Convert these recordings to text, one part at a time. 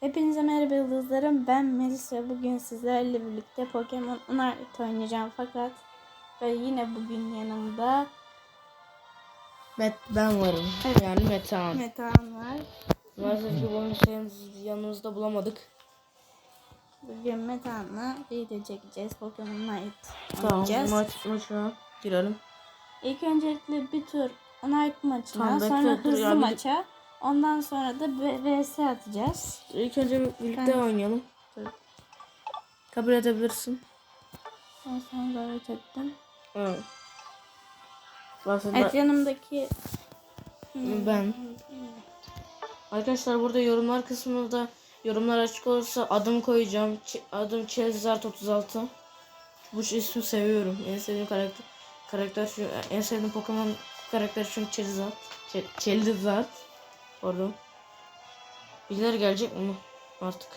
Hepinize merhaba yıldızlarım. Ben Melis ve bugün sizlerle birlikte Pokemon Unite oynayacağım. Fakat ve yine bugün yanımda Met ben varım. Evet. Yani Metehan. Metehan var. Maalesef ki bunu yanımız- yanımızda bulamadık. Bugün Metehan'la video çekeceğiz. Pokemon Unite Tamam oynayacağız. maç maçına girelim. İlk öncelikle bir tur Unite maçına, Tamam, bekle, sonra dur hızlı ya, bir- maça, ondan sonra da VS atacağız. İlk önce birlikte Ben- oynayalım. Dur. Kabul edebilirsin. Ben sana davet ettim. Evet. Varsa Evet yanımdaki ben. Arkadaşlar burada yorumlar kısmında yorumlar açık olursa adım koyacağım. Ç- adım Charizard 36. Bu ismi seviyorum. En sevdiğim karakter karakter şu en sevdiğim Pokemon karakter çünkü Charizard. Ch- Charizard. Pardon. Birileri gelecek mi artık?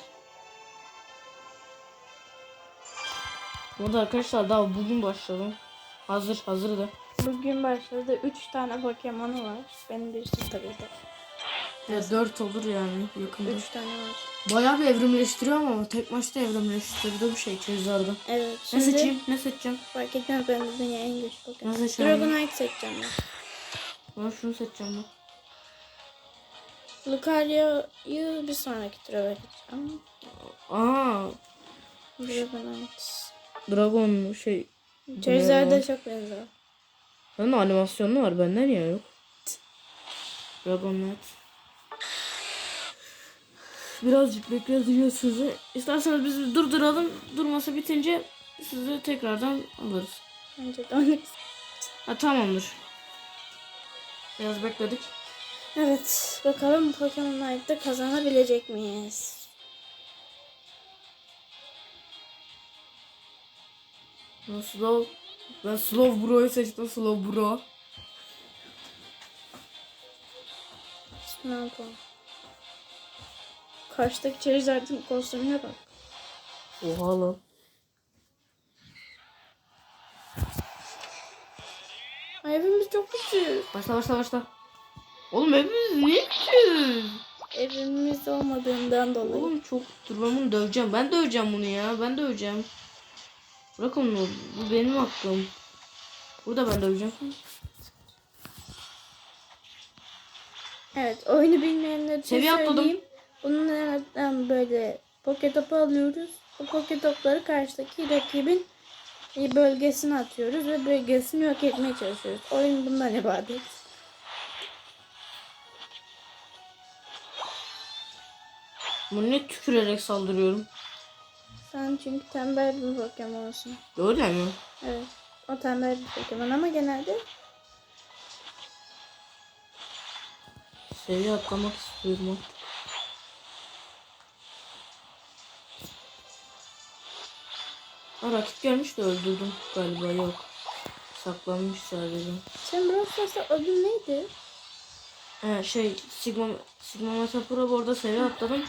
Bu da arkadaşlar daha bugün başladım. Hazır hazır da. Bugün başladı. 3 tane Pokemon'u var. Benim birisi tabii de. Ya 4 olur yani yakında. 3 tane var. Bayağı bir evrimleştiriyor ama tek maçta evrimleştirdi bir şey Charizard'ı. Evet. Ne Şimdi seçeyim? Ne seçeceğim? fark etmez ben de dünya en güçlü Pokemon. Ne seçeceğim? Dragonite seçeceğim ben. Ben şunu seçeceğim ben. Lucario'yu bir sonraki tura vereceğim. Aa, Dragonite. Dragon şey. Charizard'a çok benziyor. Senin animasyonu var benden ya yok. Dragonite. Birazcık bekletiyor sizi. İsterseniz biz bir durduralım. Durması bitince sizi tekrardan alırız. Bence de. Ha tamamdır. Biraz bekledik. Evet. Bakalım Pokemon Unite'da kazanabilecek miyiz? Ben slow. Ben slow bro'yu seçtim slow bro. Ne yapalım? Karşıdaki Charizard'ın kostümüne bak. Oha lan. Ay evimiz çok küçük. Başla başla başla. Oğlum hepimiz niye küçük? Evimiz olmadığından dolayı. Oğlum çok dur ben bunu döveceğim. Ben döveceğim bunu ya. Ben döveceğim. Bırak onu. Bu benim hakkım. Burada ben döveceğim. Evet oyunu bilmeyenler için Seviye atladım. nereden böyle poketopu alıyoruz. Bu poketopları karşıdaki rakibin bölgesine atıyoruz ve bölgesini yok etmeye çalışıyoruz. Oyun bundan ibaret. Bunu ne tükürerek saldırıyorum. Sen çünkü tembel bir Pokemon'sun. Öyle mi? Evet. O tembel bir Pokemon ama genelde Seviye atlamak istiyorum artık. Ha, rakip gelmiş de öldürdüm galiba yok. Saklanmış sadece. sen Brawl Stars'ta adın neydi? He şey Sigma Sigma Metapura bu arada seviye atladım.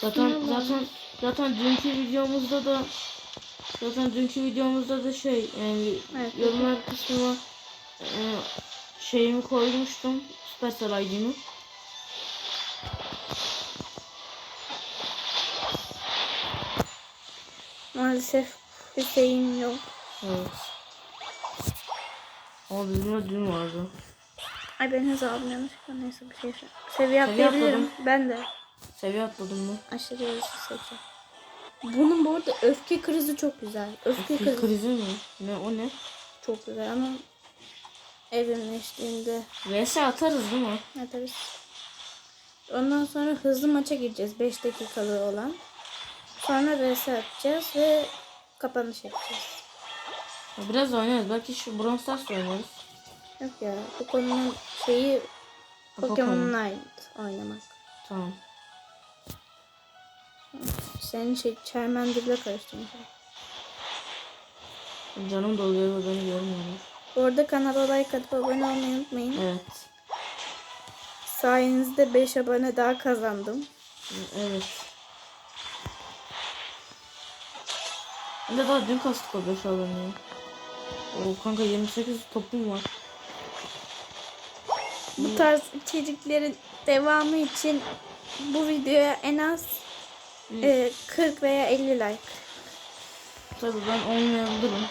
Zaten zaten zaten dünkü videomuzda da zaten dünkü videomuzda da şey yani Evet. yorumlar kısmına e, şeyimi koymuştum. Supercell ID'mi. Maalesef Hüseyin yok. Evet. Ama bizim de dün vardı. Ay ben hız aldım yanlışlıkla neyse bir şey. Seviye atlayabilirim. atladım. Ben de Seviye atladım mı? aşırı hızlı seçeceğim. Bunun bu arada öfke krizi çok güzel. Öfke Öfke krizi krizi mi? Ne o ne? çok güzel ama evrimleştiğinde VS atarız değil mi? atarız. Ondan sonra hızlı maça gireceğiz. 5 dakikalı olan. Sonra vs atacağız ve kapanış yapacağız. Ya Biraz oynarız. Belki şu Brawl Stars oynarız. Yok ya bu konunun şeyi Pokemon. Pokemon Night oynamak. Tamam. Senin şey Charmander'la karıştırmışım. Canım doluyor ve beni görmüyorlar. Bu arada kanala like atıp abone olmayı unutmayın. Evet. Sayenizde 5 abone daha kazandım. Evet. Ben de daha dün kastık o 5 aboneye. O kanka 28 toplum var. Bu tarz içeriklerin devamı için bu videoya en az e, 40 veya 50 like. Tabii ben olmayabilirim.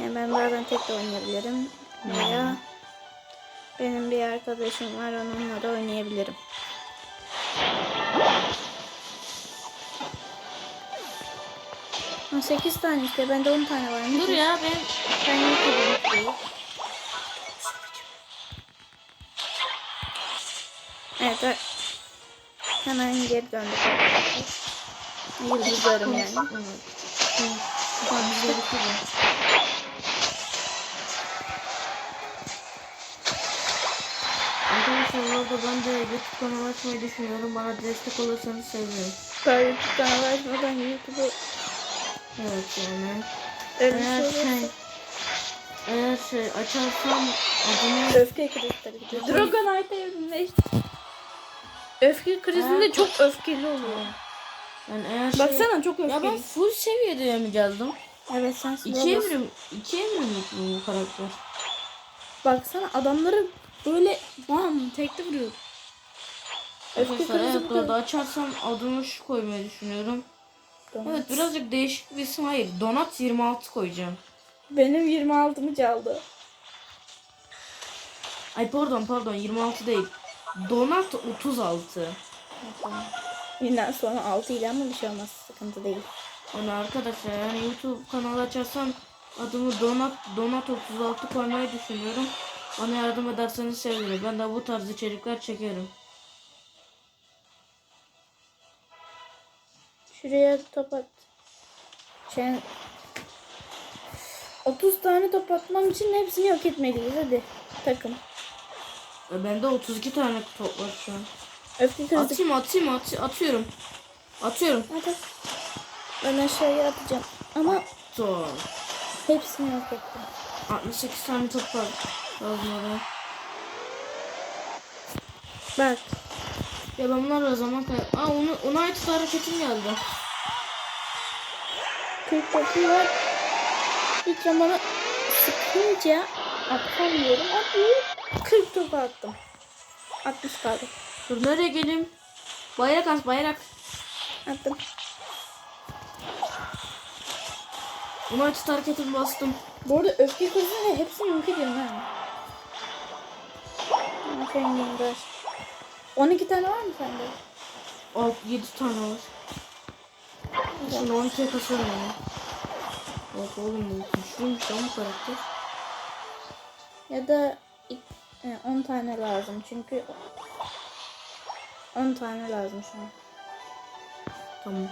Yani ben bazen tek de oynayabilirim. Veya benim bir arkadaşım var onunla da oynayabilirim. 8 tane işte bende 10 tane var. Dur ya ben Ben yok Evet. ö- Hemen geri döndük. Yıldızlarım yani. Tamam biz de bitirdim. Arkadaşlar bu arada ben de YouTube kanalı açmayı düşünüyorum. Bana destek olursanız sevinirim. Süper YouTube kanalı açmadan YouTube'u Evet yani. öyle Eğer şey şey, eğer şey açarsam adımı Öfke krizleri gidiyor. Dragonite evrimleşti. Öfke krizinde Evet. çok öfkeli oluyor. yani eğer şey, Baksana çok öfkeli. ya ben full seviyede mi geldim? Evet sen İki Slow'lasın. evrim, iki evrimlik bu karakter. Baksana adamları böyle bam tekte vuruyor. Öfke Arkadaşlar krizi evet bu burada kadar. açarsam adımı şu koymayı düşünüyorum. Evet birazcık değişik bir isim. Hayır Donat 26 koyacağım. Benim 26'mı çaldı. Ay pardon pardon 26 değil. Donat 36. Tamam. Yine sonra 6 ile ama bir şey olmaz. Sıkıntı değil. Onu arkadaşlar yani YouTube kanalı açarsam adımı Donat Donat 36 koymayı düşünüyorum. Bana yardım ederseniz sevinirim. Ben de bu tarz içerikler çekerim. Şuraya top at. Şey, 30 tane top atmam için hepsini yok etmeliyiz. Hadi takım. E, bende 32 tane top var şu an. Atayım atayım at, atıyorum. Atıyorum. Hadi. Ben aşağıya atacağım. Ama Top. hepsini yok ettim. 68 tane top var. Lazım oraya. Bak. Ya ben bunlarla zaman kay... Aa onu, ona ait hareketim geldi. 40 topu var. Hiç zamanı sıkınca atamıyorum. Hadi. 40 topu attım. 60 kaldı. Dur nereye geleyim? Bayrak as bayrak. Attım. Ona ait hareketimi bastım. Bu arada öfke krizinde hepsini yok ediyorum ha. Aferin Yıldaş. 12 tane var mı sende? Alt 7 tane var. Şimdi 12'ye kasarım onu. Bak oğlum bu güçlüymüş lan bu karakter. Ya da e, 10 tane lazım çünkü 10 tane lazım şu an. Tamam.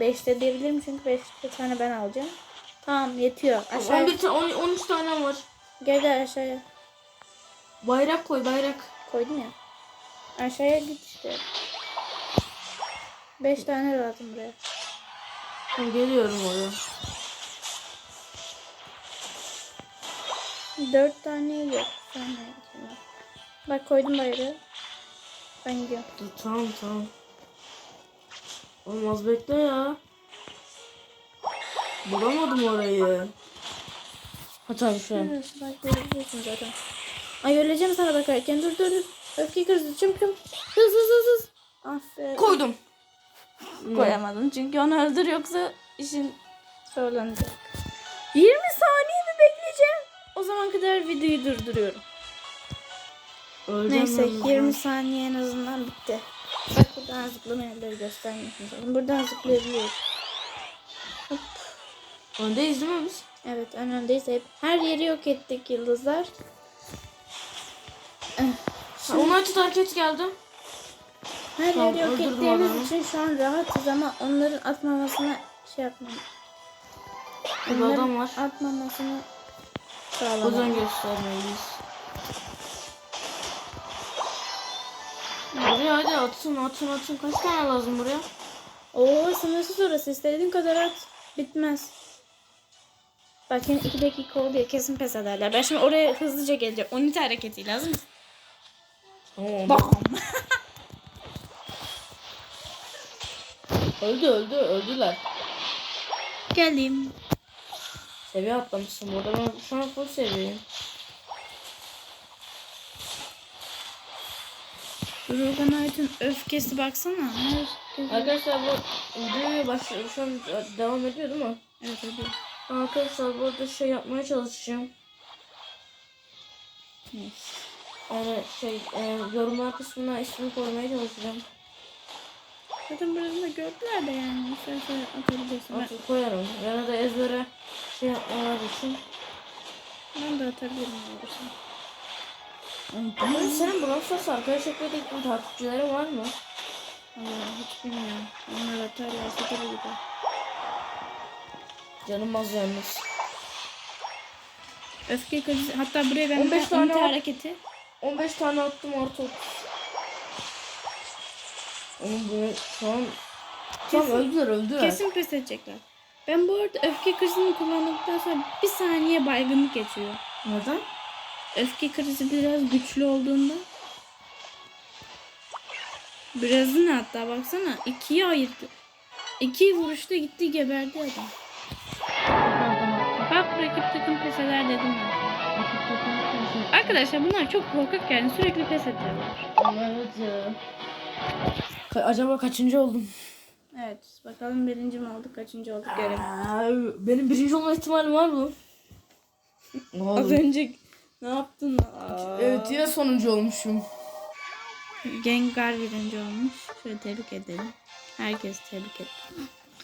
5 de diyebilirim çünkü 5 tane ben alacağım. Tamam yetiyor. Aşağıya 11 ta 10 13 tane var. gel gel aşağıya Bayrak koy bayrak. koydum ya. Aşağıya git işte. 5 tane lazım buraya. Geliyorum oraya. 4 tane yok. Sonra sonra. Bak koydum bayrağı. Ben gidiyorum. Dur tamam tamam. Olmaz bekle ya. Bulamadım orayı. Ha tamam şu an. Evet, bak görebiliyorsun zaten. Ay öleceğim sana bakarken. Dur dur dur. Öfke krizi çım çım. Hız hız hız hız. Aferin. Koydum. Koyamadım çünkü onu öldür yoksa işin zorlanacak. 20 saniye? O zaman kadar videoyu durduruyorum. Öleceğim Neyse ben 20 saniye en azından bitti. Bak buradan zıplama yerleri göstermiyorsun zaten. Buradan zıplayabiliyoruz. Öndeyiz değil mi biz? Evet en öndeyiz hep. Her yeri yok ettik yıldızlar. Eh, Ha, ona açık hareket geldi. Her Tamam, yeri yok ettiğimiz adamı. için şu an rahatız ama onların atmamasına şey yapmam. Onların adam var. atmamasını Özen sağlamam. göstermeliyiz. Buraya hadi atsın atsın atsın. Kaç tane lazım buraya? Oo sınırsız orası. İstediğin kadar at. Bitmez. Bak yine 2 dakika oldu ya kesin pes ederler. Ben şimdi oraya hızlıca geleceğim. 12 hareketiyle lazım? Tamam. Bam. Öldü öldü öldüler. Geldim. Seviye atlamışsın burada. Ben şu an full seviyeyim. Drogonite'ın öfkesi baksana. Arkadaşlar bu videoya başlıyor. Şu an devam ediyor değil mi? Evet hadi. Arkadaşlar burada şey yapmaya çalışacağım. Neyse. Yani şey e, yorumlar kısmına ismini koymaya çalışacağım. Zaten burada gördüler de yani. İstersen atabilirsin. Artık koyarım. Ya da ezbere şey yapmalar için. ben de atabilirim. olursa. Ama senin Brawl Stars arkadaş eklediklerin takipçilerin var mı? Allah hiç bilmiyorum. Onlar atar ya satır gider. Canım az yalnız. Öfke krizi. Hatta buraya ben 15 bir tane hareketi. 15 tane attım artı 30. Oğlum böyle şu an... Tamam Kesin- öldüler öldüler. Kesin pes edecekler. Ben bu arada öfke krizini kullandıktan sonra bir saniye baygınlık geçiyor. Neden? Öfke krizi biraz güçlü olduğunda. Birazını hatta baksana ikiye ayırdı. İki vuruşta gitti geberdi adam. Bak rakip takım pes eder dedim ben. Arkadaşlar bunlar çok korkak yani sürekli pes ediyorlar. Evet ya. Ka- acaba kaçıncı oldum? Evet bakalım birinci mi olduk kaçıncı olduk görelim. Aa, benim birinci olma ihtimalim var mı? Ne Az oldu? önce ne yaptın? Aa. Evet yine sonuncu olmuşum. Gengar birinci olmuş. Şöyle tebrik edelim. Herkes tebrik etti.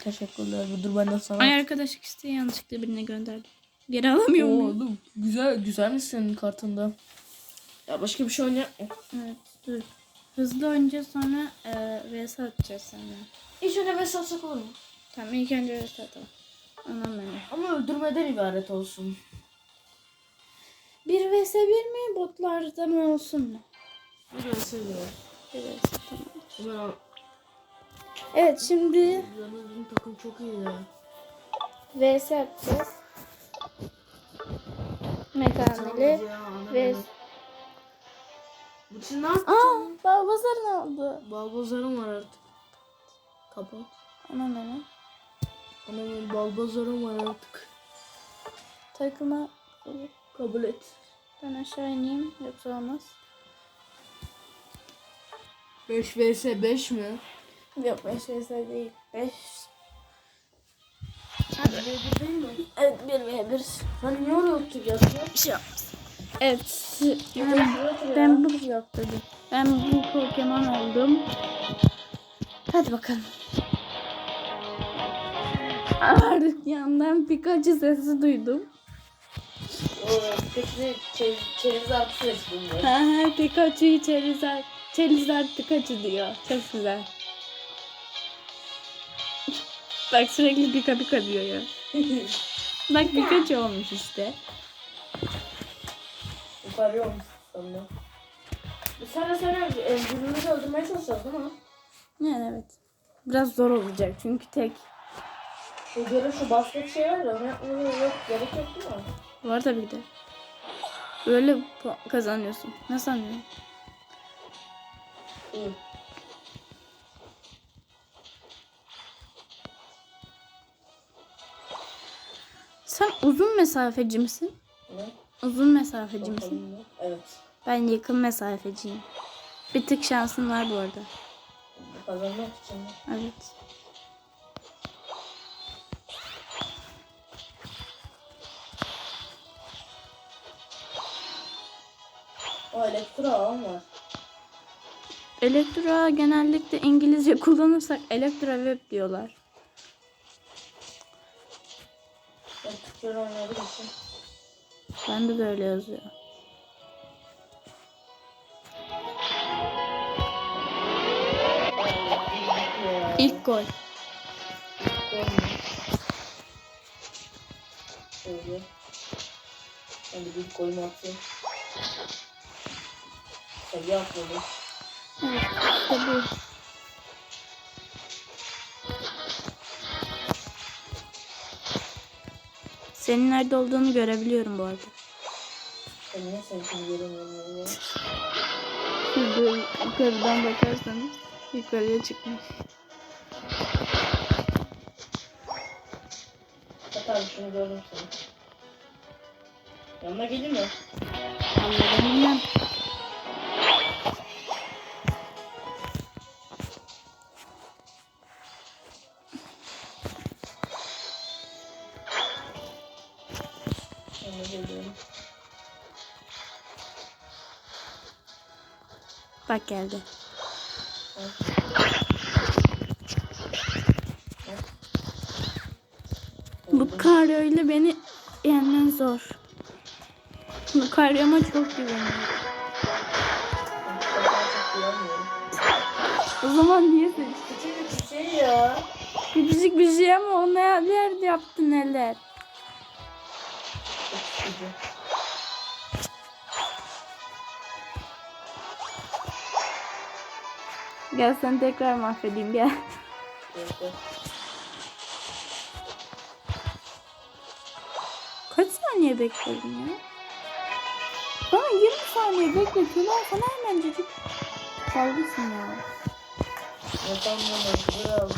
Teşekkürler. Dur benden sana. Ay arkadaşlık isteği yanlışlıkla birine gönderdim. Geri alamıyor muyum? Oğlum güzel güzelmiş senin kartında. Ya başka bir şey oynayalım? Evet dur. Hızlı oynayacağız sonra e, vs atacağız seninle. İlk önce mesaj atsak olur mu? Tamam ilk önce vs atalım. Anam benim. Ama öldürmeden ibaret olsun. Bir vs bir mi botlarda mı olsun mu? Bir ben seviyorum. Bir vs tamam. Ben Evet şimdi Yalnız bizim takım çok iyi ya. vs atacağız. Mekaneli. Ve... Bu için ne yaptın? Aa Balbazar ne oldu? Balbazarım var artık. Kapat. Anam benim. Anamın balbazarım var artık. Takıma Kabul et. ben aşağı ineyim yoksa olmaz. 5 vs 5 mi? Yok 5 vs değil. 5 değil mi? Evet 1 ve 1. Sen niye oraya oturuyorsun? Bir şey yapmaz. Evet. Ben, ben bu yok dedim. Ben bu Pokemon oldum. Hadi bakalım. Artık yandan Pikachu sesi duydum. Artı seçtim ben. Ha ha Pikachu'yu Charizard, Charizard Pikachu diyor. Çok güzel. Bak sürekli Pika Pika diyor ya. Bak Pikachu olmuş işte. Sanırım? Bu sene sene e, birbirimizi öldürmeye çalışacağız değil mi? Yani evet. Biraz zor olacak çünkü tek. Şu göre şu basket şey var ya onu yapmaya yok gerek yok değil mi? Var tabii ki de. Puan kazanıyorsun. Ne sanıyorsun? İyi. Sen uzun mesafeci misin? Ne? Uzun mesafeci misin? Evet. Ben yakın mesafeciyim. Bir tık şansın var bu arada. Kazanmak için. mi? Evet. O elektro var. Elektra genellikle İngilizce kullanırsak Elektra Web diyorlar. Ben Türkçe oynadığım için. Bende de öyle yazıyor. İlk gol. Şöyle. Ben de bir golümü atayım. Sayı atladım. Evet, işte. Senin nerede olduğunu görebiliyorum bu arada. Ben niye seninkini göremiyorum ya? Şurada yukarıdan bakarsanız yukarıya çıkmış. Hatta şunu gördüm seni. Yanına geleyim mi? Anladım bilmem. Sonra geliyorum. Bak geldi. Bu kar öyle beni yenmen zor. Bu karyama çok güveniyorum. O zaman niye seçtin? Küçük bir şey ya. Küçücük bir şey ama o neler yaptı neler. Sıkıcı. Gel sen tekrar mahvedeyim gel. Kaç saniye bekledin ya? Bana 20 saniye bekletiyorlar sana hemencecik kaldısın ya. Yatamdan hazırım.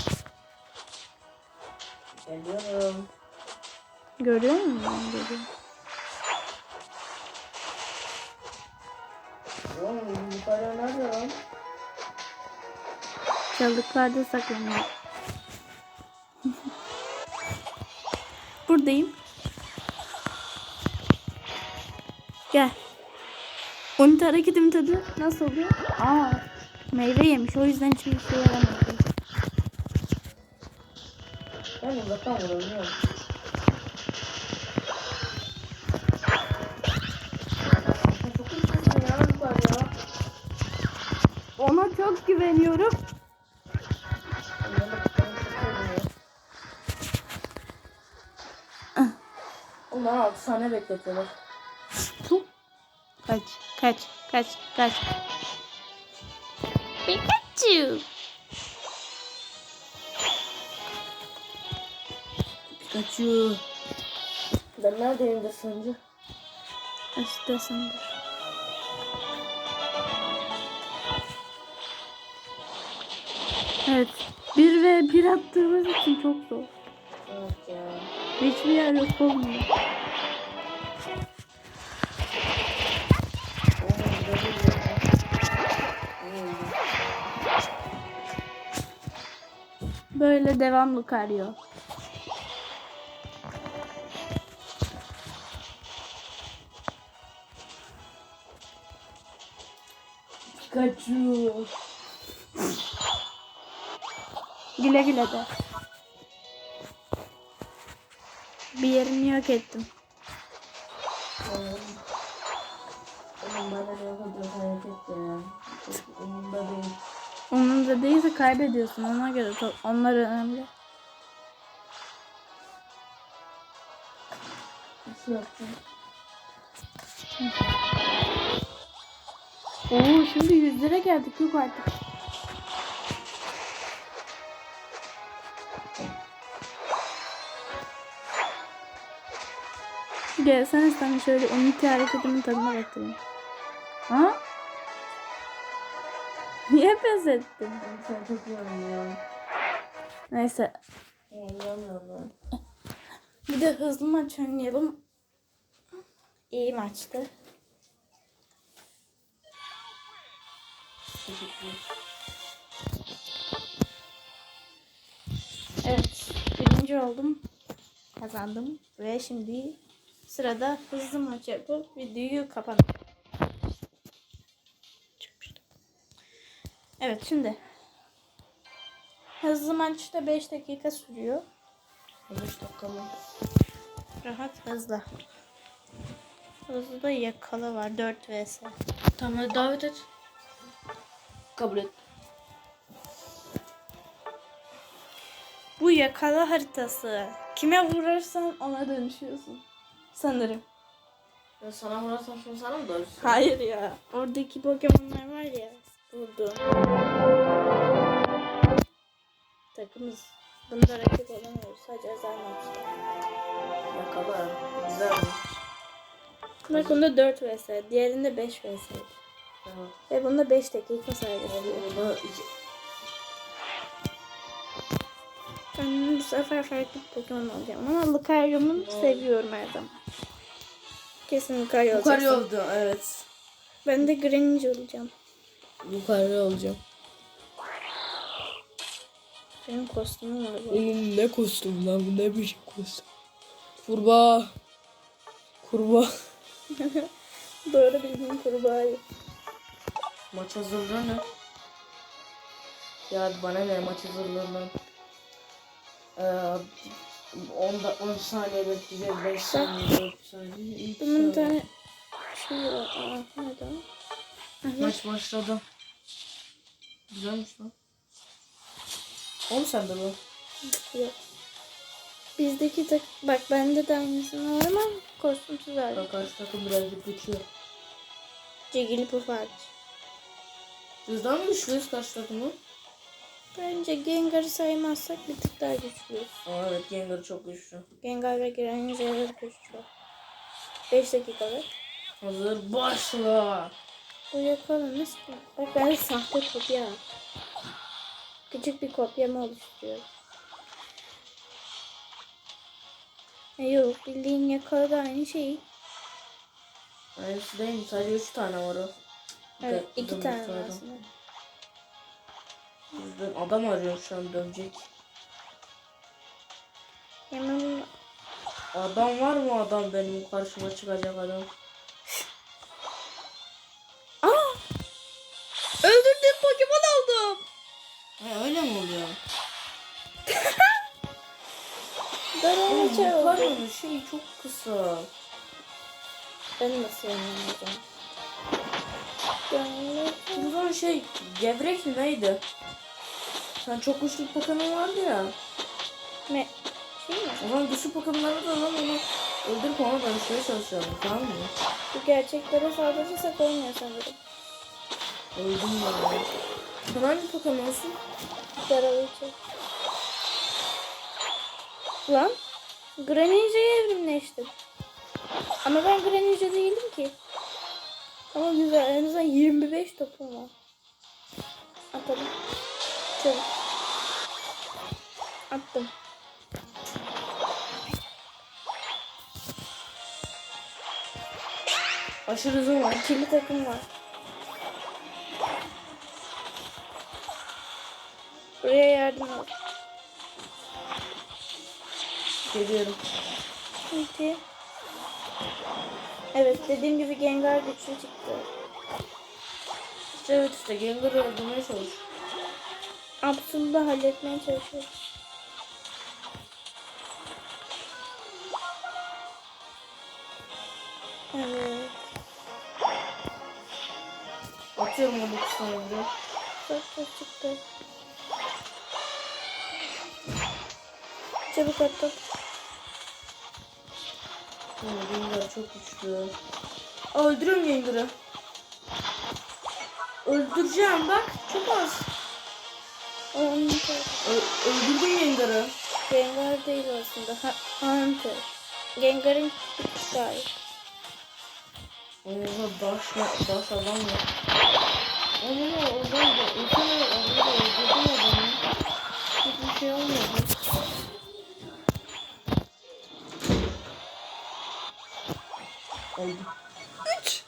Geliyorum. Görüyor musun ben görüyorum. Lan? Çaldıklarda saklanıyor. Buradayım. Gel. Unit hareketim tadı nasıl oluyor? Aa, meyve yemiş. O yüzden hiçbir şey yaramadı. Ben uzaktan vurabiliyorum. Çok güveniyorum. Ulan 6 saniye bekletiyorlar. Tuh. Kaç, kaç, kaç, kaç. Pikachu. Pikachu. Ben neredeyim de sence? Üsttesindir. Evet. Bir ve bir attığımız için çok zor. Evet ya. Hiçbir yer yok olmuyor. Böyle devamlı karıyor. Pikachu. Güle güle de. Bir yerini yok ettim. Onun da değilse kaybediyorsun. Ona göre onlar önemli. Oo şimdi yüzlere geldik. Yok artık. Gelsene sen şöyle unity hareketimin tadına bakayım. Ha? Niye pes ettin? Sen çok ya. Neyse. Ben. Bir de hızlı maç oynayalım. İyi maçtı. Evet. Birinci oldum. Kazandım. Ve şimdi sırada hızlı maç yapıp videoyu. Çıkmıştı. Evet şimdi. Hızlı maçta 5 dakika sürüyor. 5 dakika mı? Rahat hızlı. Hızlı da yakalı var 4 vs. Tamam hadi davet et. Kabul et. Bu yakala haritası. Kime vurursan ona dönüşüyorsun. Sanırım. Ben sana vurarsam şimdi sana mı dönüşsün? Hayır ya. Oradaki Pokemon'lar var ya. Vurdu. Takımız. Bunda rakip olamıyoruz. Sadece özel maçta. Yakala. Güzelmiş. Bak bunda 4 vs. Diğerinde 5 vs. Tamam. Ve bunda 5 dakika saygı Bunu Ben bu sefer farklı Pokemon alacağım. Ama Lucario'mu seviyorum her zaman. Kesin Lucario Yukarı olacaksın. oldu evet. Ben de Greninja olacağım. Yukarı olacağım. Benim kostümüm var bu. Oğlum ne kostüm lan bu ne biçim kostüm. Kurbağa. Kurbağa. Doğru bildiğin kurbağayı. Maç hazırlığı ne? Ya bana ne maç hazırlığından? Ee, 10 da 10 saniye bekleyeceğiz 5 saniye 4 saniye 3 Bunun tane şey var. Aa, nerede o? Maç başladı. Güzelmiş lan. O mu sende bu? Yok. Bizdeki tak bak bende de aynısını var ama kostümsüz hali. Bak karşı takım birazcık güçlü. Jigglypuff hariç. Bizden mi güçlüyüz karşı takımı? Bence Gengar'ı saymazsak bir tık daha güçlüyüz. Aa, evet Gengar çok güçlü. Gengar ve Granger güçlü. 5 dakikalık. Hazır başla. Bu yapalım nasıl? Bak ben sahte kopya. Küçük bir kopyamı oluşturuyorum. E yok bildiğin yakala da aynı şey. Aynısı değil mi? Sadece 3 tane var o. Evet Bir de- iki bir de tane bir var aslında. Bizden adam arıyorum şu an dönecek. Hemen Adam var mı adam benim karşıma çıkacak adam? Aa! Öldürdüğüm Pokemon aldım. He öyle mi oluyor? Oğlum bu oldu. karnının şey çok kısa. Ben nasıl O zaman şey gevrek mi neydi? Sen çok güçlü Pokemon vardı ya. Me şey mi? O zaman güçlü Pokemon'ları da alalım onu öldürüp ona dönüşmeye çalışalım tamam mı? Bu gerçeklere saldırırsak olmuyor sanırım. Öldüm ya. Sen hangi Pokemon'sun? Yaralı için. Lan Greninja'ya evrimleştim. Ama ben Greninja değilim ki. Ama güzel. En azından 25 topum var. Atalım. Çabuk. Attım. Aşırı hızım var. İkili takım var. Buraya yardım al. Geliyorum. Şimdi. Evet dediğim gibi Gengar güçlü çıktı. İşte evet işte Gengar'ı öldürmeye çalış. Absol'u da halletmeye çalışıyoruz. Evet. Atıyorum 19 saniyede. Çok çok çıktı. Çabuk attım. Oo, Gengar çok güçlü. Aa, öldürüyorum Gengar'ı. Öldüreceğim bak. Çok az. Ö- öldürdüm Gengar'ı. Gengar değil aslında. Ha Hunter. Gengar'ın küçük hali. Oha daş, daş adam ya. Ama oradan da insan orada öldürdüm adamı. Hiçbir şey olmadı. Oldu. Üç.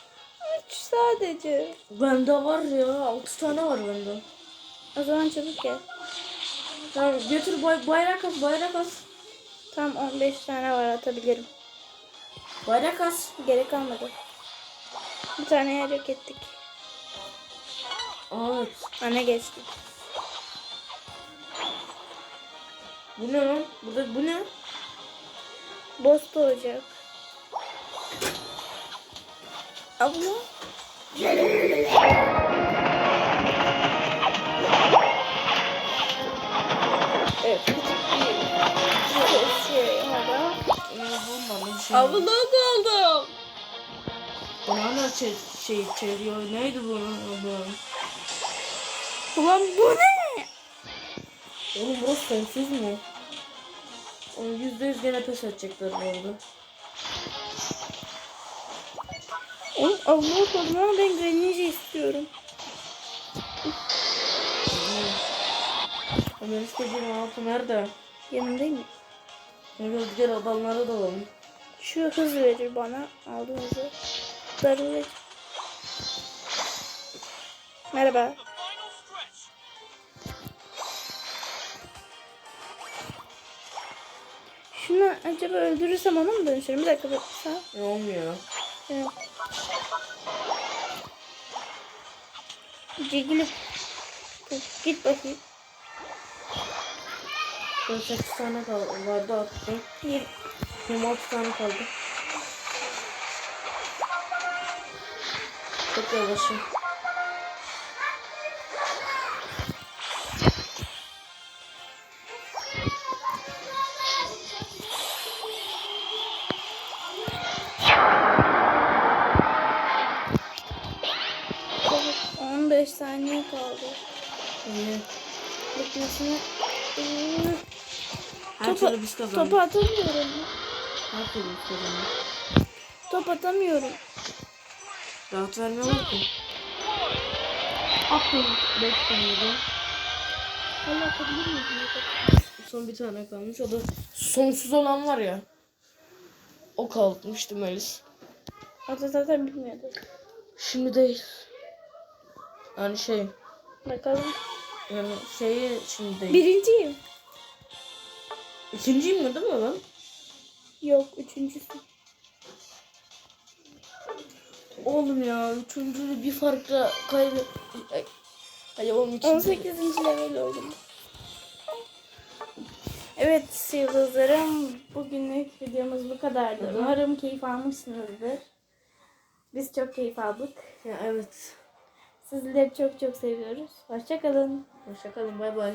Üç sadece. Bende var ya. 6 tane var bende. O zaman çabuk gel. Tamam götür bay bayrak as bayrak as. Tam 15 tane var atabilirim. Bayrak as. Gerek kalmadı. Bir tane yer yok ettik. Evet. Ana geçtik. Bu ne lan? Burada bu ne? Boss doğacak. Abla. Evet. küçük bir ne şey? Şey, çeviriyor. Neydi bunun adı? Ulan bu ne? Oğlum burası sonsuz mu? Oğlum yüzde yüz gene pes edecekler bu arada. Oğlum avluk oldum ama ben Greninja istiyorum. Ömer istediğim altı nerede? Yanındayım mı? Evet diğer adamlara da alalım. Şu hız verir bana. Aldım hızı. Darılır. Merhaba. Şu Şunu acaba öldürürsem onu mu dönüşürüm? Bir dakika. Ne olmuyor? Evet. Git bakayım. 48 tane kaldı. Vardı attım. Yirmi- 26 tane kaldı. Çok yavaşım. Evet, 15 saniye kaldı. İyi. Bitmesine. Her Topu- türlü biz kazandık. Topu atamıyorum. Her türlü biz kazandık. Top atamıyorum. Rahat vermiyorlar ki. Attım 5 tane de. Hala atabilir miyim? Son bir tane kalmış. O da sonsuz olan var ya. O kalmıştı Melis. Ata zaten bilmiyordu. Şimdi değil. Yani şey. Bakalım. Yani şeyi şimdi değil. Birinciyim. İkinciyim mi değil mi ben? Yok üçüncüsü. Oğlum ya üçüncülü bir farkla kaybet... Ay, Hadi oğlum ikinci. 18. level oldum. Evet yıldızlarım bugünlük videomuz bu kadardı. Umarım keyif almışsınızdır. Biz çok keyif aldık. Ya evet. Sizleri çok çok seviyoruz. Hoşçakalın. Hoşçakalın bay bay.